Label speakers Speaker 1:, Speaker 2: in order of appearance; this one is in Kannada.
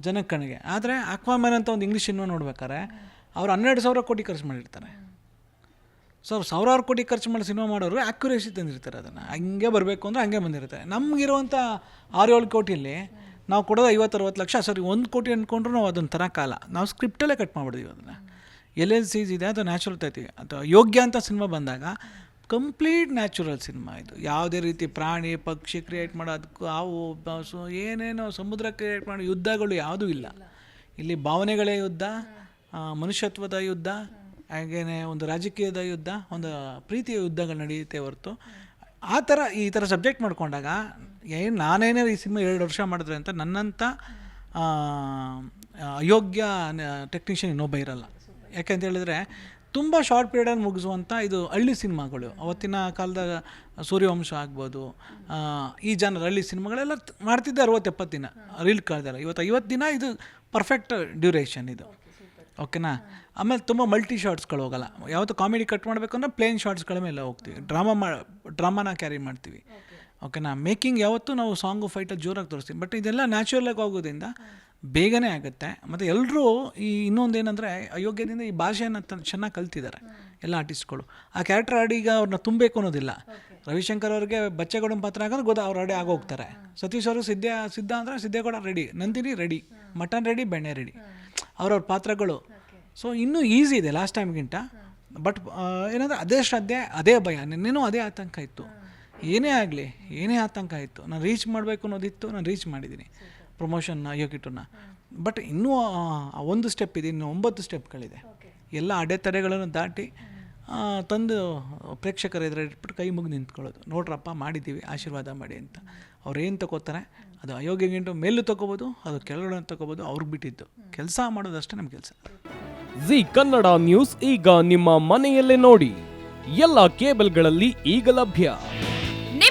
Speaker 1: ಜನಕ್ಕಣಿಗೆ. ಆದರೆ ಆಕ್ವಾಮ್ಯಾನ್ ಅಂತ ಒಂದು ಇಂಗ್ಲೀಷ್ ಸಿನಿಮಾ ನೋಡ್ಬೇಕಾದ್ರೆ, ಅವ್ರು ಹನ್ನೆರಡು ಸಾವಿರ ಕೋಟಿ ಖರ್ಚು ಮಾಡಿರ್ತಾರೆ. ಸೊ ಸಾವಿರಾರು ಕೋಟಿ ಖರ್ಚು ಮಾಡಿ ಸಿನಿಮಾ ಮಾಡೋರು ಆ್ಯಕ್ಯುರೇಸಿ ತಂದಿರ್ತಾರೆ ಅದನ್ನು. ಹಂಗೆ ಬರಬೇಕು ಅಂದರೆ ಹಂಗೆ ಬಂದಿರುತ್ತೆ. ನಮಗಿರುವಂಥ ಆರು ಏಳು ಕೋಟಿಯಲ್ಲಿ ನಾವು ಕೊಡೋದು ಐವತ್ತು ಅರವತ್ತು ಲಕ್ಷ. ಸರಿ, ಒಂದು ಕೋಟಿ ಅಂದ್ಕೊಂಡ್ರು ನಾವು ಅದನ್ನು ಕಾಲ ನಾವು ಸ್ಕ್ರಿಪ್ಟಲ್ಲೇ ಕಟ್ ಮಾಡಿಬಿಡ್ತೀವಿ ಅದನ್ನು. ಎಲ್ ಎಲ್ ಸೀಸ್ ಇದೆ ಅಥವಾ ನ್ಯಾಚುರಲ್ ತೈತಿ ಅಥವಾ ಯೋಗ್ಯ ಅಂತ ಸಿನಿಮಾ ಬಂದಾಗ ಕಂಪ್ಲೀಟ್ ನ್ಯಾಚುರಲ್ ಸಿನಿಮಾ ಇದು. ಯಾವುದೇ ರೀತಿ ಪ್ರಾಣಿ, ಪಕ್ಷಿ ಕ್ರಿಯೇಟ್ ಮಾಡೋದಕ್ಕೂ ಹಾವು ಬಾಸು ಏನೇನೋ ಸಮುದ್ರ ಕ್ರಿಯೇಟ್ ಮಾಡೋ ಯುದ್ಧಗಳು ಯಾವುದೂ ಇಲ್ಲ. ಇಲ್ಲಿ ಭಾವನೆಗಳೇ ಯುದ್ಧ ಮನುಷ್ಯತ್ವದ ಯುದ್ಧ, ಹಾಗೇನೆ ಒಂದು ರಾಜಕೀಯದ ಯುದ್ಧ, ಒಂದು ಪ್ರೀತಿಯ ಯುದ್ಧಗಳು ನಡೆಯುತ್ತೆ ಹೊರತು. ಆ ಥರ ಈ ಥರ ಸಬ್ಜೆಕ್ಟ್ ಮಾಡ್ಕೊಂಡಾಗ ಏನು ನಾನೇನೇ ಈ ಸಿನಿಮಾ ಎರಡು ವರ್ಷ ಮಾಡಿದ್ರೆ ಅಂತ ನನ್ನಂಥ ಅಯೋಗ್ಯ ಟೆಕ್ನಿಷಿಯನ್ ಇನ್ನೊಬ್ಬ ಇರಲ್ಲ. ಯಾಕೆಂತ ಹೇಳಿದ್ರೆ ತುಂಬ ಶಾರ್ಟ್ ಪೀರಿಯಡಲ್ಲಿ ಮುಗಿಸುವಂಥ ಇದು ಹಳ್ಳಿ ಸಿನಿಮಾಗಳು. ಅವತ್ತಿನ ಕಾಲದ ಸೂರ್ಯವಂಶ ಆಗ್ಬೋದು ಈ ಜನರ ಹಳ್ಳಿ ಸಿನಿಮಾಗಳೆಲ್ಲ ಮಾಡ್ತಿದ್ದೆ ಅರವತ್ತು ಎಪ್ಪತ್ತು ದಿನ. ರೀಲ್ ಕಾಲದಲ್ಲ ಇವತ್ತು ಐವತ್ತು ದಿನ ಇದು ಪರ್ಫೆಕ್ಟ್ ಡ್ಯೂರೇಷನ್ ಇದು. ಓಕೆನಾ ಆಮೇಲೆ ತುಂಬ ಮಲ್ಟಿ ಶಾರ್ಟ್ಸ್ಗಳು ಹೋಗಲ್ಲ. ಯಾವತ್ತು ಕಾಮಿಡಿ ಕಟ್ ಮಾಡಬೇಕು ಅಂದರೆ ಪ್ಲೇನ್ ಶಾರ್ಟ್ಸ್ಗಳ ಮೇಲೆ ಹೋಗ್ತೀವಿ. ಡ್ರಾಮಾ ಮಾ ಡ್ರಾಮಾನ ಕ್ಯಾರಿ ಮಾಡ್ತೀವಿ. ಓಕೆನಾ ಮೇಕಿಂಗ್ ಯಾವತ್ತೂ ನಾವು ಸಾಂಗು ಫೈಟಲ್ಲಿ ಜೋರಾಗಿ ತೋರಿಸ್ತೀವಿ. ಬಟ್ ಇದೆಲ್ಲ ನ್ಯಾಚುರಲಾಗಿ ಹೋಗೋದ್ರಿಂದ ಬೇಗನೆ ಆಗುತ್ತೆ. ಮತ್ತು ಎಲ್ಲರೂ ಈ ಇನ್ನೊಂದು ಏನಂದರೆ ಅಯೋಗ್ಯದಿಂದ ಈ ಭಾಷೆಯನ್ನು ತ ಚೆನ್ನಾಗಿ ಕಲ್ತಿದ್ದಾರೆ ಎಲ್ಲ ಆರ್ಟಿಸ್ಟ್ಗಳು. ಆ ಕ್ಯಾರೆಕ್ಟರ್ ಈಗ ಅವ್ರನ್ನ ತುಂಬಬೇಕು ಅನ್ನೋದಿಲ್ಲ. ರವಿಶಂಕರ್ ಅವ್ರಿಗೆ ಬಚ್ಚೆಗೌಡ ಪಾತ್ರ ಆಗೋದು ಗೊತ್ತಾ ಅವ್ರು ರೆಡಿ ಆಗೋಗ್ತಾರೆ. ಸತೀಶ್ ಅವರು ಸಿದ್ಧ ಸಿದ್ಧ ಅಂದರೆ Siddegowda ready Nandini ready mutton ready ಬೆಣ್ಣೆ ರೆಡಿ ಅವ್ರವ್ರ ಪಾತ್ರಗಳು. ಸೊ ಇನ್ನೂ ಈಸಿ ಇದೆ ಲಾಸ್ಟ್ ಟೈಮ್ಗಿಂತ ಬಟ್ ಏನಂದರೆ ಅದೇ ಶ್ರದ್ಧೆ ಅದೇ ಭಯ. ನಿನ್ನೇನೂ ಅದೇ ಆತಂಕ ಇತ್ತು. ಏನೇ ಆಗಲಿ ಏನೇ ಆತಂಕ ಇತ್ತು. ನಾನು ರೀಚ್ ಮಾಡಬೇಕು ಅನ್ನೋದಿತ್ತು ನಾನು ರೀಚ್ ಮಾಡಿದ್ದೀನಿ. ಪ್ರಮೋಷನ್ ಯೋಗಿಟನ್ನ ಬಟ್ ಇನ್ನೂ ಒಂದು ಸ್ಟೆಪ್ ಇದೆ ಇನ್ನು ಒಂಬತ್ತು ಸ್ಟೆಪ್ಗಳಿದೆ ಎಲ್ಲ ಅಡೆತಡೆಗಳನ್ನು ದಾಟಿ ತಂದು ಪ್ರೇಕ್ಷಕರ ಎದುರು ಇಟ್ಬಿಟ್ಟು ಕೈ ಮುಗಿ ನಿಂತ್ಕೊಳ್ಳೋದು. ನೋಡ್ರಪ್ಪ ಮಾಡಿದ್ದೀವಿ ಆಶೀರ್ವಾದ ಮಾಡಿ ಅಂತ. ಅವ್ರೇನು ಏನು ತಗೋತಾರೆ ಅದು ಅಯೋಗ್ಯಗಿಂಟು ಮೇಲೂ ತಗೋಬೋದು ಅದು ಕೆಳಗಡೆ ತಗೋಬೋದು ಅವ್ರಿಗೆ ಬಿಟ್ಟಿದ್ದು. ಕೆಲಸ ಮಾಡೋದಷ್ಟೇ ನಮ್ಮ ಕೆಲಸ.
Speaker 2: ಜಿ ಕನ್ನಡ ನ್ಯೂಸ್ ಈಗ ನಿಮ್ಮ ಮನೆಯಲ್ಲೇ ನೋಡಿ. ಎಲ್ಲ ಕೇಬಲ್ಗಳಲ್ಲಿ ಈಗ ಲಭ್ಯ.